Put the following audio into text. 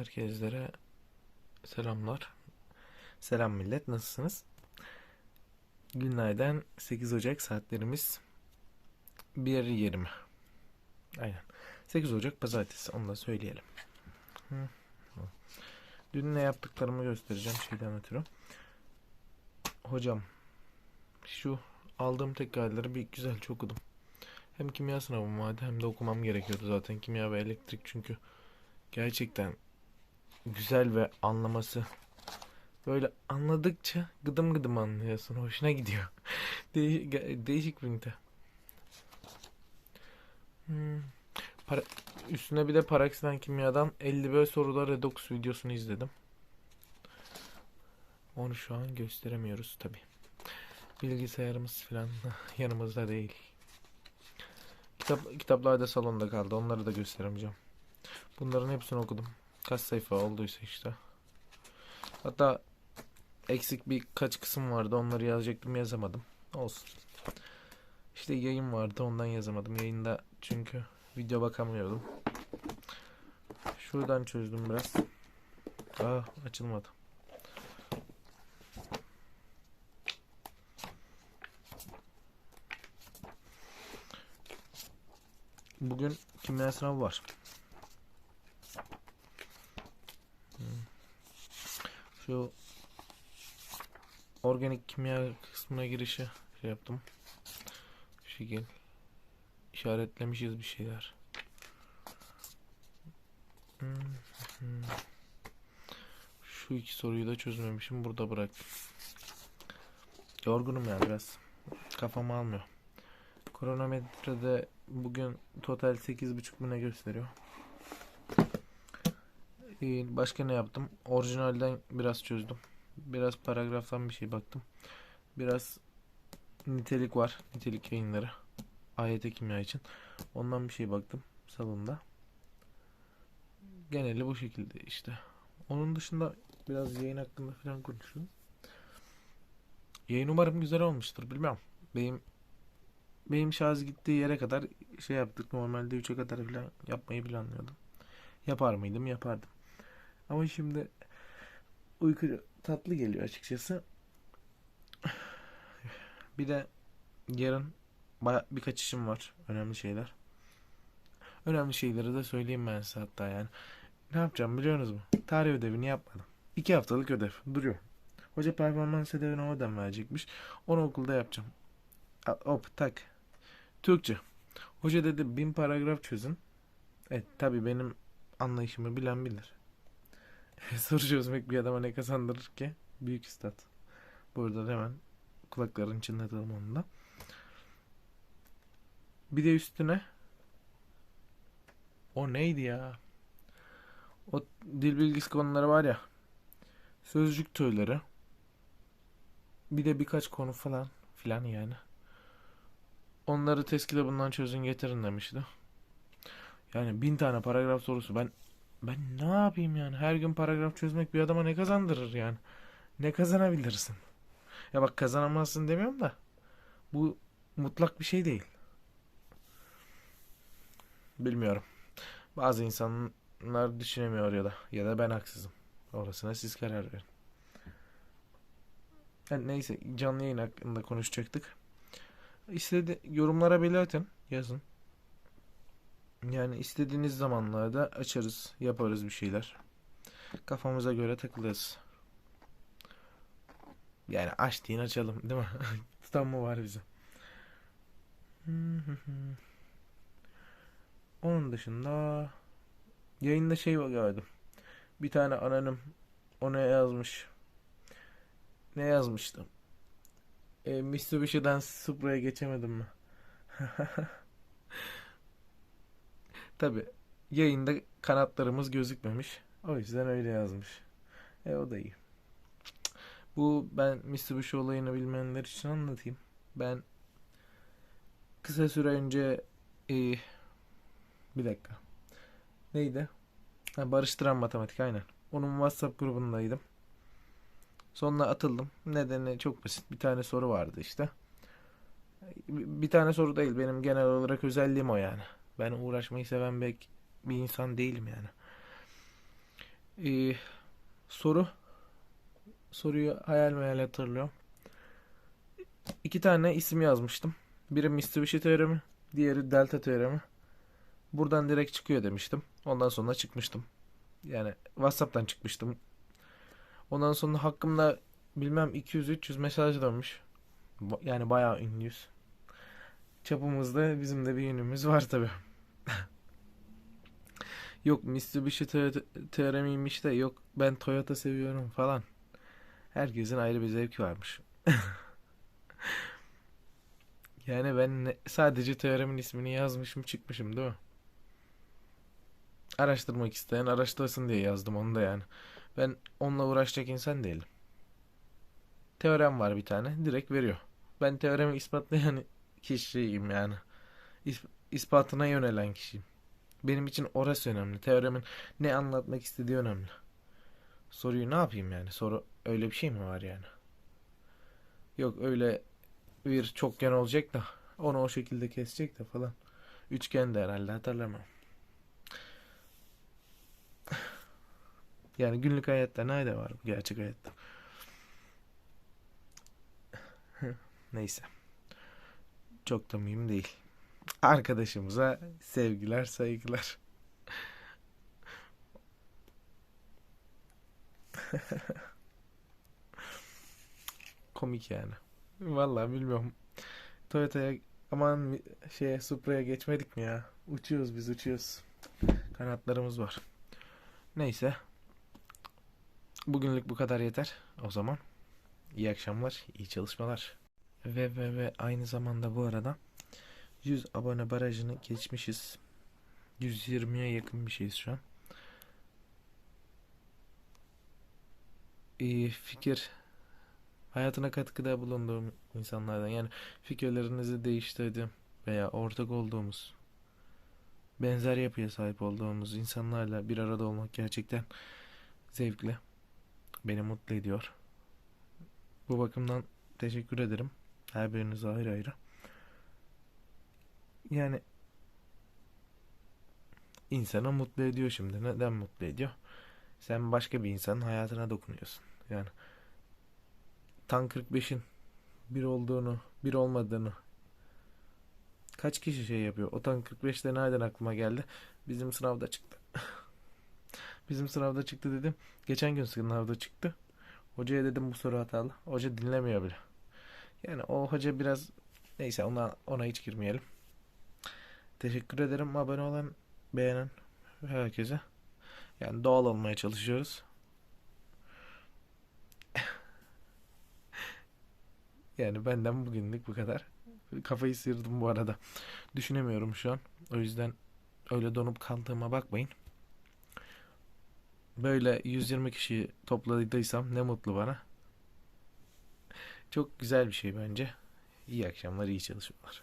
Herkeslere selamlar. Selam millet, nasılsınız? Günlerden 8 Ocak saatlerimiz 1.20. Aynen. 8 Ocak pazartesi, onu da söyleyelim. Dün ne yaptıklarımı göstereceğim şeyden ötürü. Hocam, şu aldığım tekrarları bir güzelce okudum. Hem kimya sınavım vardı hem de okumam gerekiyordu zaten kimya ve elektrik çünkü gerçekten güzel ve anlaması böyle anladıkça gıdım gıdım anlıyorsun. Hoşuna gidiyor. Değiş- ge- değişik bir ünite. Hmm. Para- üstüne bir de Parax'ten kimyadan 50 sorular redox videosunu izledim. Onu şu an gösteremiyoruz tabi. Bilgisayarımız falan yanımızda değil. Kitap, kitaplar da salonda kaldı. Onları da gösteremeyeceğim. Bunların hepsini okudum. Kaç sayfa olduysa işte. Hatta eksik birkaç kısım vardı. Onları yazacaktım yazamadım. Olsun. İşte yayın vardı ondan yazamadım. Yayında çünkü video bakamıyordum. Şuradan çözdüm biraz. Aa açılmadı. Bugün kimya sınavı var. Şu organik kimya kısmına girişi şey yaptım. Şu şekil işaretlemişiz bir şeyler. Şu iki soruyu da çözmemişim. Burada bıraktım. Yorgunum ya biraz. Kafam almıyor. Kronometrede bugün total 8.5 mu ne gösteriyor? Ee, Başka ne yaptım? Orijinalden biraz çözdüm. Biraz paragraftan bir şey baktım. Biraz nitelik var. Nitelik yayınları. AYT kimya için. Ondan bir şey baktım salonda. Geneli bu şekilde işte. Onun dışında biraz yayın hakkında falan konuşuyorum. Yayın umarım güzel olmuştur. Bilmem. Benim benim şarj gittiği yere kadar şey yaptık. Normalde 3'e kadar falan yapmayı planlıyordum. Yapar mıydım? Yapardım. Ama şimdi uyku tatlı geliyor açıkçası. Bir de yarın baya birkaç işim var. Önemli şeyler. Önemli şeyleri de söyleyeyim ben size hatta yani. Ne yapacağım biliyorsunuz mu? Tarih ödevini yapmadım. İki haftalık ödev duruyor. Hoca performans ödevini oradan verecekmiş. Onu okulda yapacağım. Hop tak. Türkçe. Hoca dedi bin paragraf çözün. Evet tabi benim anlayışımı bilen bilir. Soru çözmek bir adama ne kazandırır ki? Büyük üstad. Burada hemen kulakların çınlatalım onu da. Bir de üstüne o neydi ya? O dil bilgisi konuları var ya. Sözcük türleri. Bir de birkaç konu falan filan yani. Onları test kitabından çözün getirin demişti. Yani bin tane paragraf sorusu ben ben ne yapayım yani? Her gün paragraf çözmek bir adama ne kazandırır yani? Ne kazanabilirsin? Ya bak kazanamazsın demiyorum da bu mutlak bir şey değil. Bilmiyorum. Bazı insanlar düşünemiyor ya da ya da ben haksızım. Orasına siz karar verin. Yani neyse canlı yayın hakkında konuşacaktık. İstedi yorumlara belirtin yazın yani istediğiniz zamanlarda açarız, yaparız bir şeyler. Kafamıza göre takılırız. Yani aç deyin açalım, değil mi? Tutan mı var bize? Onun dışında yayında şey gördüm. Bir tane anonim ona yazmış. Ne yazmıştım? E, Mitsubishi'den Supra'ya geçemedim mi? Tabi yayında kanatlarımız gözükmemiş. O yüzden öyle yazmış. E o da iyi. Bu ben Mitsubishi olayını bilmeyenler için anlatayım. Ben kısa süre önce e, bir dakika. Neydi? Ha, Barıştıran Matematik aynen. Onun WhatsApp grubundaydım. Sonra atıldım. Nedeni çok basit. Bir tane soru vardı işte. Bir tane soru değil. Benim genel olarak özelliğim o yani. Ben uğraşmayı seven bir, bir insan değilim yani. Ee, soru. Soruyu hayal meyal hatırlıyorum. İki tane isim yazmıştım. Biri Mitsubishi teoremi, diğeri delta teoremi. Buradan direkt çıkıyor demiştim. Ondan sonra çıkmıştım. Yani WhatsApp'tan çıkmıştım. Ondan sonra hakkımda bilmem 200-300 mesaj dönmüş. Yani bayağı ünlüyüz. Çapımızda bizim de bir ünümüz var tabii. Yok Mitsubishi te- teoremiymiş de yok ben Toyota seviyorum falan. Herkesin ayrı bir zevki varmış. Yani ben ne- sadece teoremin ismini yazmışım çıkmışım değil mi? Araştırmak isteyen araştırsın diye yazdım onu da yani. Ben onunla uğraşacak insan değilim. Teorem var bir tane direkt veriyor. Ben teoremi ispatlayan kişiyim yani. İs- ispatına yönelen kişiyim. Benim için orası önemli. Teoremin ne anlatmak istediği önemli. Soruyu ne yapayım yani? Soru öyle bir şey mi var yani? Yok öyle bir çokgen olacak da onu o şekilde kesecek de falan. Üçgen de herhalde hatırlamam. Yani günlük hayatta nerede var bu gerçek hayatta? Neyse. Çok da mühim değil. Arkadaşımıza sevgiler, saygılar. Komik yani. Vallahi bilmiyorum. Toyota'ya aman şeye Supra'ya geçmedik mi ya? Uçuyoruz biz uçuyoruz. Kanatlarımız var. Neyse. Bugünlük bu kadar yeter. O zaman iyi akşamlar, iyi çalışmalar. Ve ve ve aynı zamanda bu arada 100 abone barajını geçmişiz. 120'ye yakın bir şeyiz şu an. İyi fikir hayatına katkıda bulunduğum insanlardan yani fikirlerinizi değiştirdiğim veya ortak olduğumuz benzer yapıya sahip olduğumuz insanlarla bir arada olmak gerçekten zevkli. Beni mutlu ediyor. Bu bakımdan teşekkür ederim. Her birinize ayrı ayrı. Yani insana mutlu ediyor şimdi. Neden mutlu ediyor? Sen başka bir insanın hayatına dokunuyorsun. Yani Tan 45'in bir olduğunu, bir olmadığını kaç kişi şey yapıyor? O Tan 45 de nereden aklıma geldi? Bizim sınavda çıktı. Bizim sınavda çıktı dedim. Geçen gün sınavda çıktı. Hocaya dedim bu soru hatalı. Hoca dinlemiyor bile. Yani o hoca biraz neyse ona ona hiç girmeyelim. Teşekkür ederim abone olan, beğenen herkese. Yani doğal olmaya çalışıyoruz. Yani benden bugünlük bu kadar. Kafayı sıyırdım bu arada. Düşünemiyorum şu an. O yüzden öyle donup kaldığıma bakmayın. Böyle 120 kişiyi topladıysam ne mutlu bana. Çok güzel bir şey bence. İyi akşamlar, iyi çalışmalar.